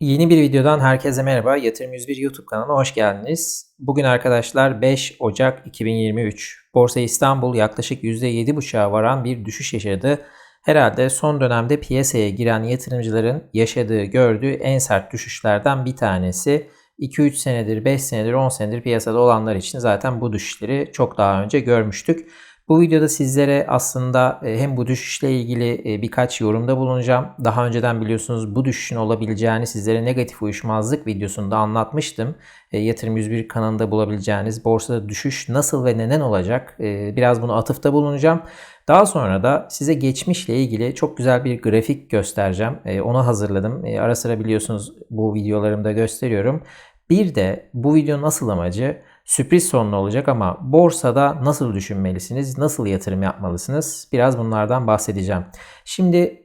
Yeni bir videodan herkese merhaba. Yatırım 101 YouTube kanalına hoş geldiniz. Bugün arkadaşlar 5 Ocak 2023. Borsa İstanbul yaklaşık %7,5'a varan bir düşüş yaşadı. Herhalde son dönemde piyasaya giren yatırımcıların yaşadığı, gördüğü en sert düşüşlerden bir tanesi. 2-3 senedir, 5 senedir, 10 senedir piyasada olanlar için zaten bu düşüşleri çok daha önce görmüştük. Bu videoda sizlere aslında e, hem bu düşüşle ilgili e, birkaç yorumda bulunacağım. Daha önceden biliyorsunuz bu düşüşün olabileceğini sizlere negatif uyuşmazlık videosunda anlatmıştım. E, Yatırım 101 kanalında bulabileceğiniz borsada düşüş nasıl ve neden olacak biraz bunu atıfta bulunacağım. Daha sonra da size geçmişle ilgili çok güzel bir grafik göstereceğim. Onu hazırladım. Ara sıra biliyorsunuz bu videolarımda gösteriyorum. Bir de bu video nasıl amacı sürpriz sonlu olacak ama borsada nasıl düşünmelisiniz, nasıl yatırım yapmalısınız biraz bunlardan bahsedeceğim. Şimdi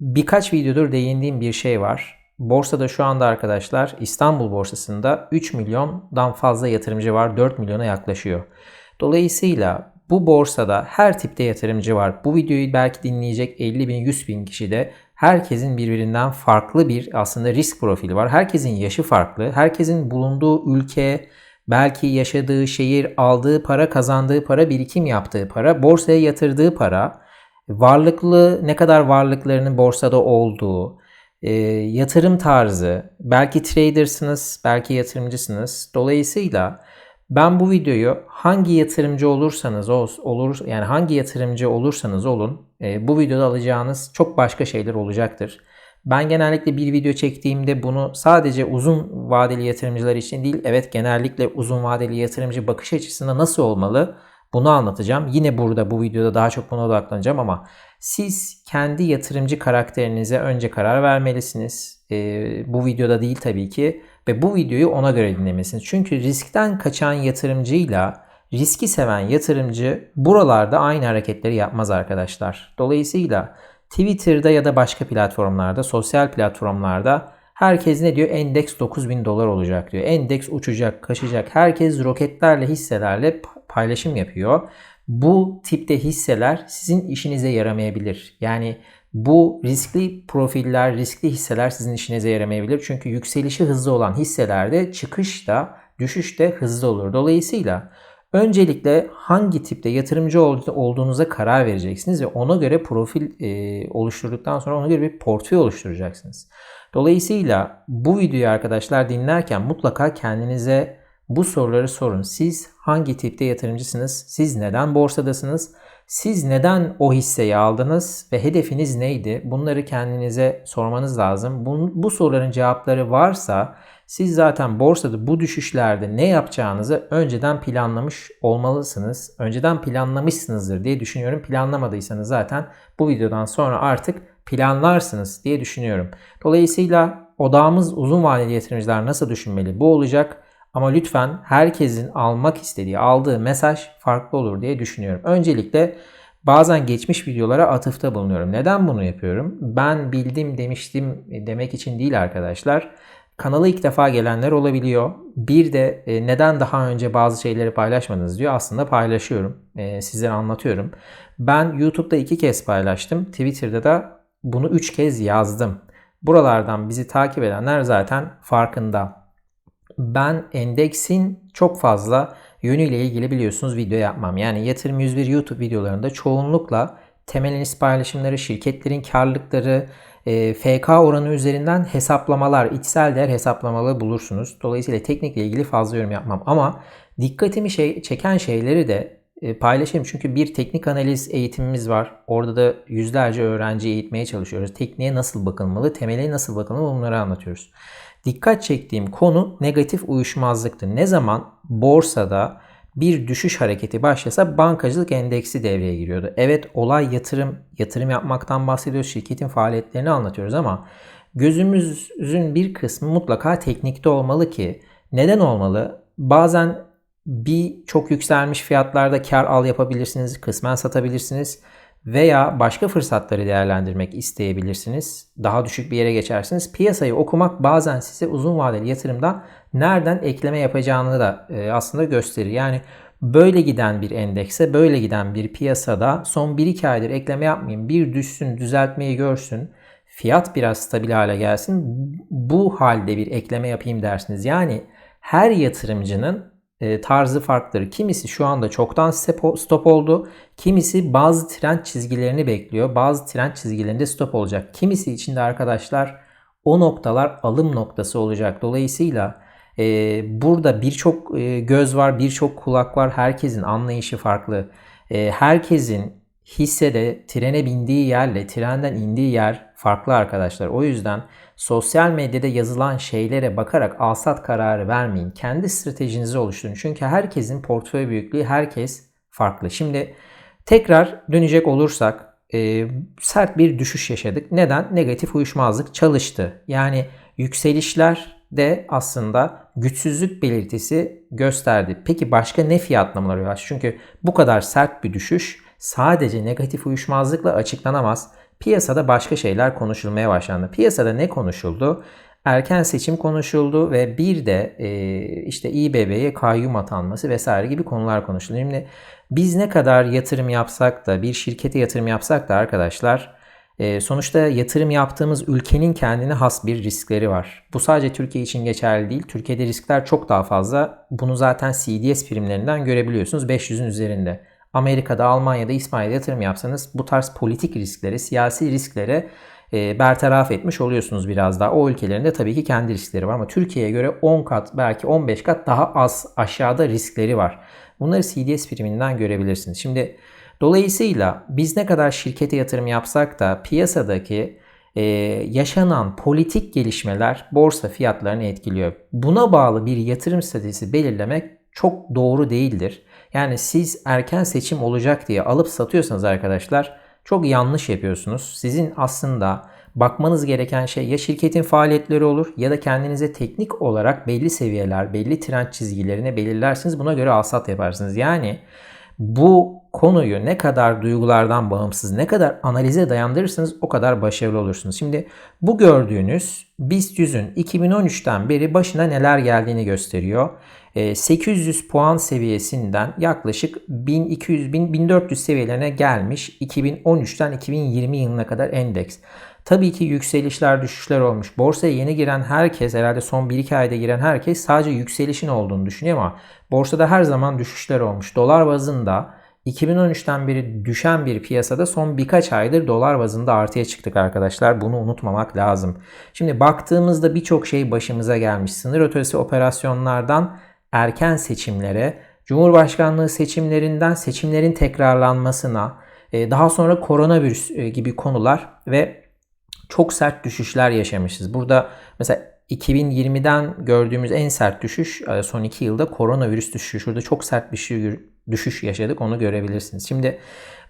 birkaç videodur değindiğim bir şey var. Borsada şu anda arkadaşlar İstanbul borsasında 3 milyondan fazla yatırımcı var, 4 milyona yaklaşıyor. Dolayısıyla bu borsada her tipte yatırımcı var. Bu videoyu belki dinleyecek 50 bin 100 bin kişi de herkesin birbirinden farklı bir aslında risk profili var. Herkesin yaşı farklı. Herkesin bulunduğu ülke, belki yaşadığı şehir, aldığı para, kazandığı para, birikim yaptığı para, borsaya yatırdığı para, varlıklı ne kadar varlıklarının borsada olduğu, e, yatırım tarzı, belki tradersınız, belki yatırımcısınız. Dolayısıyla ben bu videoyu hangi yatırımcı olursanız olur yani hangi yatırımcı olursanız olun e, bu videoda alacağınız çok başka şeyler olacaktır. Ben genellikle bir video çektiğimde bunu sadece uzun vadeli yatırımcılar için değil, evet genellikle uzun vadeli yatırımcı bakış açısında nasıl olmalı bunu anlatacağım. Yine burada bu videoda daha çok buna odaklanacağım ama siz kendi yatırımcı karakterinize önce karar vermelisiniz. Ee, bu videoda değil tabii ki ve bu videoyu ona göre dinlemesiniz. Çünkü riskten kaçan yatırımcıyla riski seven yatırımcı buralarda aynı hareketleri yapmaz arkadaşlar. Dolayısıyla Twitter'da ya da başka platformlarda, sosyal platformlarda herkes ne diyor? Endeks 9000 dolar olacak diyor. Endeks uçacak, kaçacak. Herkes roketlerle, hisselerle paylaşım yapıyor. Bu tipte hisseler sizin işinize yaramayabilir. Yani bu riskli profiller, riskli hisseler sizin işinize yaramayabilir. Çünkü yükselişi hızlı olan hisselerde çıkış da düşüş de hızlı olur. Dolayısıyla Öncelikle hangi tipte yatırımcı olduğunuza karar vereceksiniz ve ona göre profil e, oluşturduktan sonra ona göre bir portföy oluşturacaksınız. Dolayısıyla bu videoyu arkadaşlar dinlerken mutlaka kendinize bu soruları sorun. Siz hangi tipte yatırımcısınız? Siz neden borsadasınız? Siz neden o hisseyi aldınız ve hedefiniz neydi? Bunları kendinize sormanız lazım. Bu, bu soruların cevapları varsa siz zaten borsada bu düşüşlerde ne yapacağınızı önceden planlamış olmalısınız. Önceden planlamışsınızdır diye düşünüyorum. Planlamadıysanız zaten bu videodan sonra artık planlarsınız diye düşünüyorum. Dolayısıyla odağımız uzun vadeli yatırımcılar nasıl düşünmeli bu olacak. Ama lütfen herkesin almak istediği, aldığı mesaj farklı olur diye düşünüyorum. Öncelikle bazen geçmiş videolara atıfta bulunuyorum. Neden bunu yapıyorum? Ben bildim demiştim demek için değil arkadaşlar. Kanala ilk defa gelenler olabiliyor. Bir de e, neden daha önce bazı şeyleri paylaşmadınız diyor. Aslında paylaşıyorum. E, sizlere anlatıyorum. Ben YouTube'da iki kez paylaştım. Twitter'da da bunu üç kez yazdım. Buralardan bizi takip edenler zaten farkında. Ben endeksin çok fazla yönüyle ilgili biliyorsunuz video yapmam. Yani Yatırım 101 YouTube videolarında çoğunlukla temel paylaşımları, şirketlerin karlılıkları, e, FK oranı üzerinden hesaplamalar, içsel değer hesaplamaları bulursunuz. Dolayısıyla teknikle ilgili fazla yorum yapmam. Ama dikkatimi şey, çeken şeyleri de e, paylaşayım. Çünkü bir teknik analiz eğitimimiz var. Orada da yüzlerce öğrenci eğitmeye çalışıyoruz. Tekniğe nasıl bakılmalı, temele nasıl bakılmalı bunları anlatıyoruz. Dikkat çektiğim konu negatif uyuşmazlıktır. Ne zaman borsada bir düşüş hareketi başlasa bankacılık endeksi devreye giriyordu. Evet olay yatırım, yatırım yapmaktan bahsediyoruz, şirketin faaliyetlerini anlatıyoruz ama gözümüzün bir kısmı mutlaka teknikte olmalı ki neden olmalı? Bazen bir çok yükselmiş fiyatlarda kar al yapabilirsiniz, kısmen satabilirsiniz veya başka fırsatları değerlendirmek isteyebilirsiniz. Daha düşük bir yere geçersiniz. Piyasayı okumak bazen size uzun vadeli yatırımda nereden ekleme yapacağını da e, aslında gösterir. Yani böyle giden bir endekse, böyle giden bir piyasada son 1-2 aydır ekleme yapmayayım, bir düşsün, düzeltmeyi görsün, fiyat biraz stabil hale gelsin. Bu halde bir ekleme yapayım dersiniz. Yani her yatırımcının e, tarzı farklıdır. Kimisi şu anda çoktan stop oldu. Kimisi bazı trend çizgilerini bekliyor. Bazı trend çizgilerinde stop olacak. Kimisi için de arkadaşlar o noktalar alım noktası olacak. Dolayısıyla e, burada birçok e, göz var, birçok kulak var. Herkesin anlayışı farklı. E, herkesin hissede trene bindiği yerle trenden indiği yer farklı arkadaşlar. O yüzden sosyal medyada yazılan şeylere bakarak alsat kararı vermeyin. Kendi stratejinizi oluşturun. Çünkü herkesin portföy büyüklüğü herkes farklı. Şimdi tekrar dönecek olursak e, sert bir düşüş yaşadık. Neden? Negatif uyuşmazlık çalıştı. Yani yükselişler de aslında güçsüzlük belirtisi gösterdi. Peki başka ne fiyatlamalar var? Çünkü bu kadar sert bir düşüş sadece negatif uyuşmazlıkla açıklanamaz. Piyasada başka şeyler konuşulmaya başlandı. Piyasada ne konuşuldu? Erken seçim konuşuldu ve bir de e, işte İBB'ye kayyum atanması vesaire gibi konular konuşuldu. Şimdi biz ne kadar yatırım yapsak da bir şirkete yatırım yapsak da arkadaşlar e, sonuçta yatırım yaptığımız ülkenin kendine has bir riskleri var. Bu sadece Türkiye için geçerli değil. Türkiye'de riskler çok daha fazla. Bunu zaten CDS primlerinden görebiliyorsunuz 500'ün üzerinde. Amerika'da, Almanya'da, İsmail'de yatırım yapsanız bu tarz politik riskleri, siyasi riskleri e, bertaraf etmiş oluyorsunuz biraz daha. O ülkelerin de tabii ki kendi riskleri var ama Türkiye'ye göre 10 kat belki 15 kat daha az aşağıda riskleri var. Bunları CDS priminden görebilirsiniz. Şimdi dolayısıyla biz ne kadar şirkete yatırım yapsak da piyasadaki e, yaşanan politik gelişmeler borsa fiyatlarını etkiliyor. Buna bağlı bir yatırım stratejisi belirlemek çok doğru değildir. Yani siz erken seçim olacak diye alıp satıyorsanız arkadaşlar çok yanlış yapıyorsunuz. Sizin aslında bakmanız gereken şey ya şirketin faaliyetleri olur ya da kendinize teknik olarak belli seviyeler, belli trend çizgilerini belirlersiniz. Buna göre alsat yaparsınız. Yani bu konuyu ne kadar duygulardan bağımsız, ne kadar analize dayandırırsanız o kadar başarılı olursunuz. Şimdi bu gördüğünüz BIST 100'ün 2013'ten beri başına neler geldiğini gösteriyor. 800 ee, puan seviyesinden yaklaşık 1200-1400 seviyelerine gelmiş 2013'ten 2020 yılına kadar endeks. Tabii ki yükselişler düşüşler olmuş. Borsaya yeni giren herkes herhalde son 1-2 ayda giren herkes sadece yükselişin olduğunu düşünüyor ama borsada her zaman düşüşler olmuş. Dolar bazında 2013'ten beri düşen bir piyasada son birkaç aydır dolar bazında artıya çıktık arkadaşlar. Bunu unutmamak lazım. Şimdi baktığımızda birçok şey başımıza gelmiş. Sınır ötesi operasyonlardan erken seçimlere, Cumhurbaşkanlığı seçimlerinden seçimlerin tekrarlanmasına, e, daha sonra koronavirüs e, gibi konular ve çok sert düşüşler yaşamışız. Burada mesela 2020'den gördüğümüz en sert düşüş e, son 2 yılda koronavirüs düşüşü. Şurada çok sert bir şey, düşüş yaşadık onu görebilirsiniz. Şimdi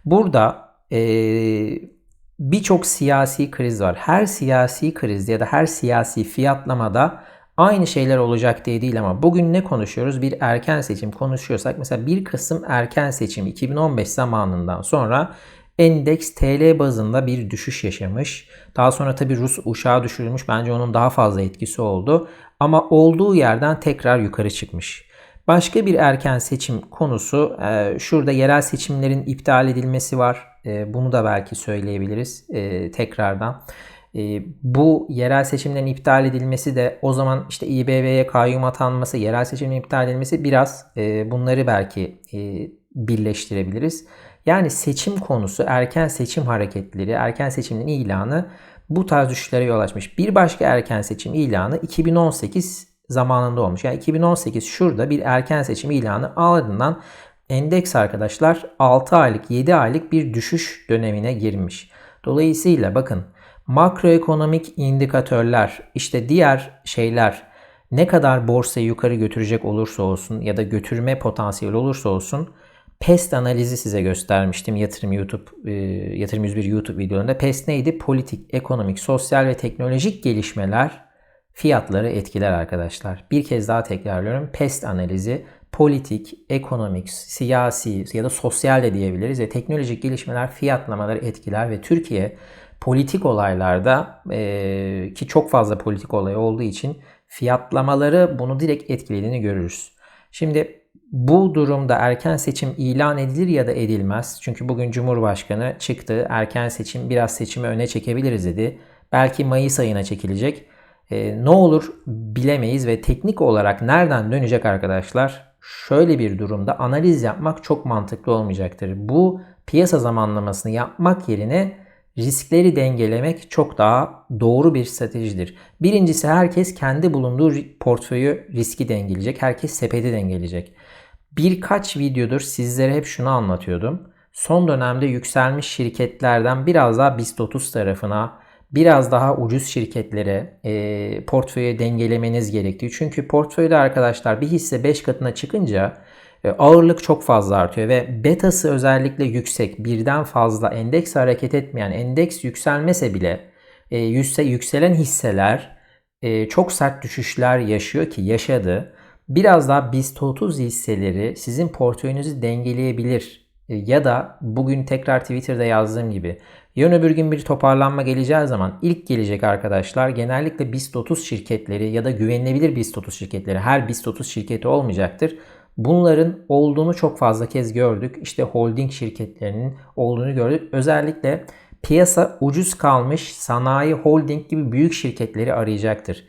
burada e, birçok siyasi kriz var. Her siyasi kriz ya da her siyasi fiyatlamada aynı şeyler olacak diye değil ama bugün ne konuşuyoruz? Bir erken seçim konuşuyorsak mesela bir kısım erken seçim 2015 zamanından sonra endeks TL bazında bir düşüş yaşamış. Daha sonra tabi Rus uşağı düşürülmüş. Bence onun daha fazla etkisi oldu. Ama olduğu yerden tekrar yukarı çıkmış. Başka bir erken seçim konusu e, şurada yerel seçimlerin iptal edilmesi var. E, bunu da belki söyleyebiliriz e, tekrardan. E, bu yerel seçimlerin iptal edilmesi de o zaman işte İBB'ye kayyum atanması, yerel seçimin iptal edilmesi biraz e, bunları belki birleştirebiliriz. Yani seçim konusu, erken seçim hareketleri, erken seçimin ilanı bu tarz düşüşlere yol açmış. Bir başka erken seçim ilanı 2018 zamanında olmuş. Yani 2018 şurada bir erken seçim ilanı ardından endeks arkadaşlar 6 aylık 7 aylık bir düşüş dönemine girmiş. Dolayısıyla bakın makroekonomik indikatörler işte diğer şeyler ne kadar borsayı yukarı götürecek olursa olsun ya da götürme potansiyeli olursa olsun PEST analizi size göstermiştim yatırım YouTube e, yatırım 101 YouTube videolarında. PEST neydi? Politik, ekonomik, sosyal ve teknolojik gelişmeler fiyatları etkiler arkadaşlar. Bir kez daha tekrarlıyorum. PEST analizi politik, ekonomik, siyasi ya da sosyal de diyebiliriz ve teknolojik gelişmeler fiyatlamaları etkiler ve Türkiye politik olaylarda e, ki çok fazla politik olay olduğu için fiyatlamaları bunu direkt etkilediğini görürüz. Şimdi bu durumda erken seçim ilan edilir ya da edilmez. Çünkü bugün Cumhurbaşkanı çıktı erken seçim biraz seçimi öne çekebiliriz dedi. Belki Mayıs ayına çekilecek. E, ne olur bilemeyiz ve teknik olarak nereden dönecek arkadaşlar? Şöyle bir durumda analiz yapmak çok mantıklı olmayacaktır. Bu piyasa zamanlamasını yapmak yerine riskleri dengelemek çok daha doğru bir stratejidir. Birincisi herkes kendi bulunduğu portföyü riski dengeleyecek. Herkes sepeti dengeleyecek. Birkaç videodur sizlere hep şunu anlatıyordum. Son dönemde yükselmiş şirketlerden biraz daha BIST 30 tarafına, biraz daha ucuz şirketlere e, portföye dengelemeniz gerektiği. Çünkü portföyde arkadaşlar bir hisse 5 katına çıkınca e, ağırlık çok fazla artıyor ve betası özellikle yüksek birden fazla endeks hareket etmeyen endeks yükselmese bile e, yükselen hisseler e, çok sert düşüşler yaşıyor ki yaşadı. Biraz daha BIST 30 hisseleri sizin portföyünüzü dengeleyebilir. Ya da bugün tekrar Twitter'da yazdığım gibi yarın öbür gün bir toparlanma geleceği zaman ilk gelecek arkadaşlar genellikle BIST 30 şirketleri ya da güvenilebilir BIST 30 şirketleri her BIST 30 şirketi olmayacaktır. Bunların olduğunu çok fazla kez gördük. İşte holding şirketlerinin olduğunu gördük. Özellikle piyasa ucuz kalmış sanayi holding gibi büyük şirketleri arayacaktır.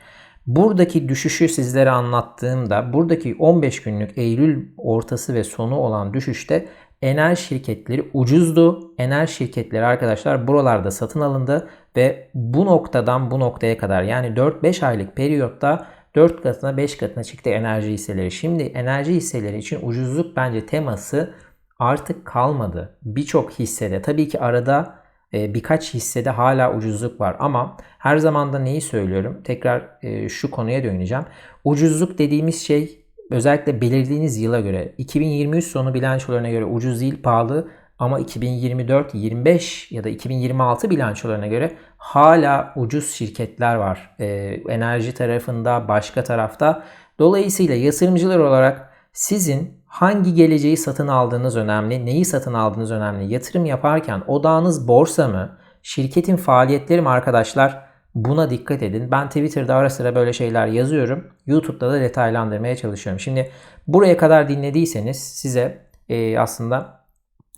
Buradaki düşüşü sizlere anlattığımda buradaki 15 günlük Eylül ortası ve sonu olan düşüşte enerji şirketleri ucuzdu. Enerji şirketleri arkadaşlar buralarda satın alındı ve bu noktadan bu noktaya kadar yani 4-5 aylık periyotta 4 katına 5 katına çıktı enerji hisseleri. Şimdi enerji hisseleri için ucuzluk bence teması artık kalmadı. Birçok hissede tabii ki arada e, birkaç hissede hala ucuzluk var ama her zaman da neyi söylüyorum? Tekrar e, şu konuya döneceğim. Ucuzluk dediğimiz şey özellikle belirlediğiniz yıla göre 2023 sonu bilançolarına göre ucuz değil pahalı ama 2024, 25 ya da 2026 bilançolarına göre hala ucuz şirketler var. E, enerji tarafında, başka tarafta. Dolayısıyla yatırımcılar olarak sizin hangi geleceği satın aldığınız önemli, neyi satın aldığınız önemli. Yatırım yaparken odağınız borsa mı, şirketin faaliyetleri mi arkadaşlar? Buna dikkat edin. Ben Twitter'da ara sıra böyle şeyler yazıyorum. YouTube'da da detaylandırmaya çalışıyorum. Şimdi buraya kadar dinlediyseniz size e, aslında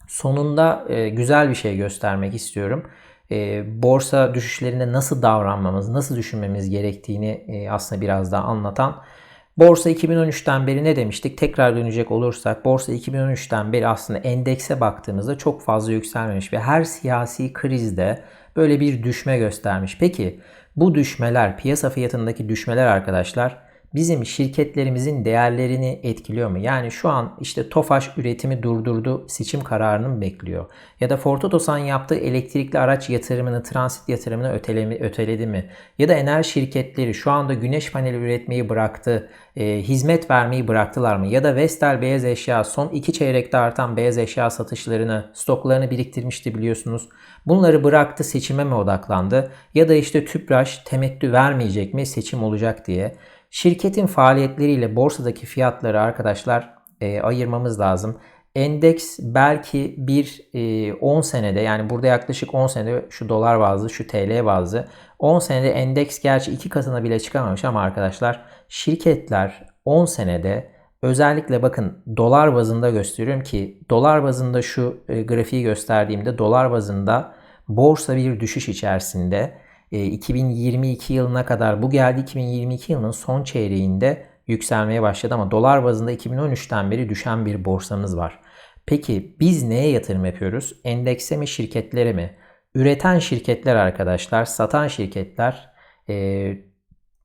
sonunda e, güzel bir şey göstermek istiyorum. E, borsa düşüşlerinde nasıl davranmamız, nasıl düşünmemiz gerektiğini e, aslında biraz daha anlatan Borsa 2013'ten beri ne demiştik? Tekrar dönecek olursak borsa 2013'ten beri aslında endekse baktığımızda çok fazla yükselmemiş ve her siyasi krizde böyle bir düşme göstermiş. Peki bu düşmeler, piyasa fiyatındaki düşmeler arkadaşlar bizim şirketlerimizin değerlerini etkiliyor mu? Yani şu an işte Tofaş üretimi durdurdu, seçim kararını mı bekliyor? Ya da Ford Otosan yaptığı elektrikli araç yatırımını, transit yatırımını ötelemi, öteledi mi? Ya da enerji şirketleri şu anda güneş paneli üretmeyi bıraktı, e, hizmet vermeyi bıraktılar mı? Ya da Vestel beyaz eşya son iki çeyrekte artan beyaz eşya satışlarını, stoklarını biriktirmişti biliyorsunuz. Bunları bıraktı seçime mi odaklandı? Ya da işte Tüpraş temettü vermeyecek mi seçim olacak diye. Şirketin faaliyetleriyle borsadaki fiyatları arkadaşlar e, ayırmamız lazım. Endeks belki bir e, 10 senede yani burada yaklaşık 10 senede şu dolar bazlı şu TL bazlı 10 senede endeks gerçi iki katına bile çıkamamış ama arkadaşlar şirketler 10 senede özellikle bakın dolar bazında gösteriyorum ki dolar bazında şu e, grafiği gösterdiğimde dolar bazında borsa bir düşüş içerisinde 2022 e, yılına kadar bu geldi 2022 yılının son çeyreğinde yükselmeye başladı ama dolar bazında 2013'ten beri düşen bir borsamız var. Peki biz neye yatırım yapıyoruz? Endekse mi şirketlere mi? Üreten şirketler arkadaşlar, satan şirketler e,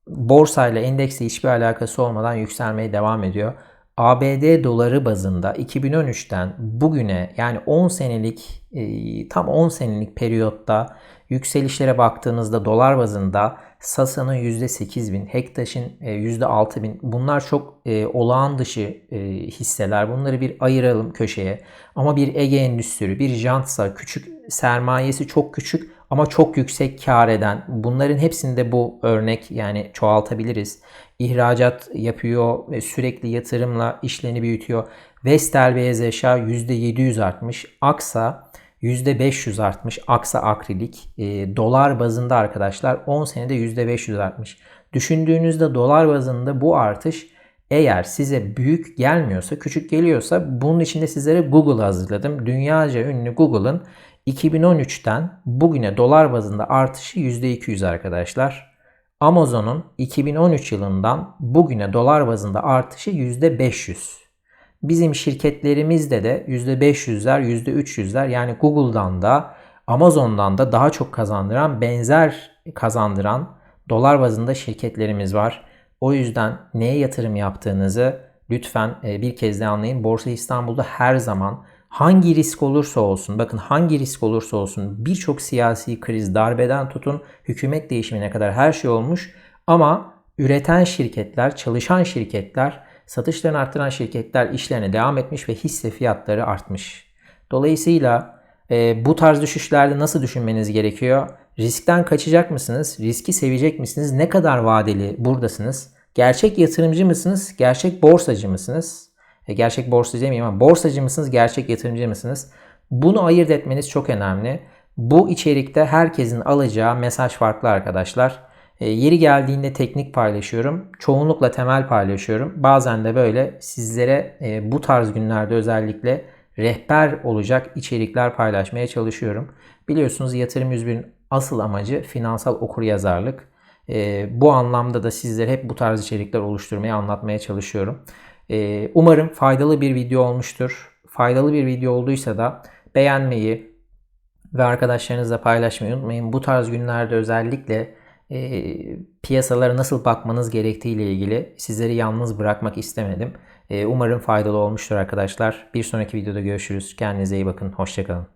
borsayla endeksle hiçbir alakası olmadan yükselmeye devam ediyor. ABD doları bazında 2013'ten bugüne yani 10 senelik e, tam 10 senelik periyotta Yükselişlere baktığınızda dolar bazında Sasa'nın %8000, Hektaş'ın %6000 bunlar çok e, olağan dışı e, hisseler. Bunları bir ayıralım köşeye. Ama bir Ege Endüstri, bir Jantsa küçük sermayesi çok küçük ama çok yüksek kar eden. Bunların hepsinde bu örnek yani çoğaltabiliriz. İhracat yapıyor, sürekli yatırımla işlerini büyütüyor. Vestel beyaz eşya %700 artmış. Aksa %500 artmış aksa akrilik. E, dolar bazında arkadaşlar 10 senede %500 artmış. Düşündüğünüzde dolar bazında bu artış eğer size büyük gelmiyorsa, küçük geliyorsa bunun için de sizlere Google hazırladım. Dünyaca ünlü Google'ın 2013'ten bugüne dolar bazında artışı %200 arkadaşlar. Amazon'un 2013 yılından bugüne dolar bazında artışı %500. Bizim şirketlerimizde de %500'ler, %300'ler yani Google'dan da Amazon'dan da daha çok kazandıran, benzer kazandıran dolar bazında şirketlerimiz var. O yüzden neye yatırım yaptığınızı lütfen e, bir kez de anlayın. Borsa İstanbul'da her zaman hangi risk olursa olsun, bakın hangi risk olursa olsun birçok siyasi kriz, darbeden tutun, hükümet değişimine kadar her şey olmuş. Ama üreten şirketler, çalışan şirketler, satışlarını arttıran şirketler işlerine devam etmiş ve hisse fiyatları artmış. Dolayısıyla e, bu tarz düşüşlerde nasıl düşünmeniz gerekiyor? Riskten kaçacak mısınız? Riski sevecek misiniz? Ne kadar vadeli buradasınız? Gerçek yatırımcı mısınız? Gerçek borsacı mısınız? E, gerçek borsacı demeyeyim ama borsacı mısınız? Gerçek yatırımcı mısınız? Bunu ayırt etmeniz çok önemli. Bu içerikte herkesin alacağı mesaj farklı arkadaşlar. E, yeri geldiğinde teknik paylaşıyorum. Çoğunlukla temel paylaşıyorum. Bazen de böyle sizlere e, bu tarz günlerde özellikle rehber olacak içerikler paylaşmaya çalışıyorum. Biliyorsunuz Yatırım 101'in asıl amacı finansal okuryazarlık. E, bu anlamda da sizlere hep bu tarz içerikler oluşturmaya, anlatmaya çalışıyorum. E, umarım faydalı bir video olmuştur. Faydalı bir video olduysa da beğenmeyi ve arkadaşlarınızla paylaşmayı unutmayın. Bu tarz günlerde özellikle e, piyasalara nasıl bakmanız gerektiği ile ilgili sizleri yalnız bırakmak istemedim. E, umarım faydalı olmuştur arkadaşlar. Bir sonraki videoda görüşürüz. Kendinize iyi bakın. Hoşçakalın.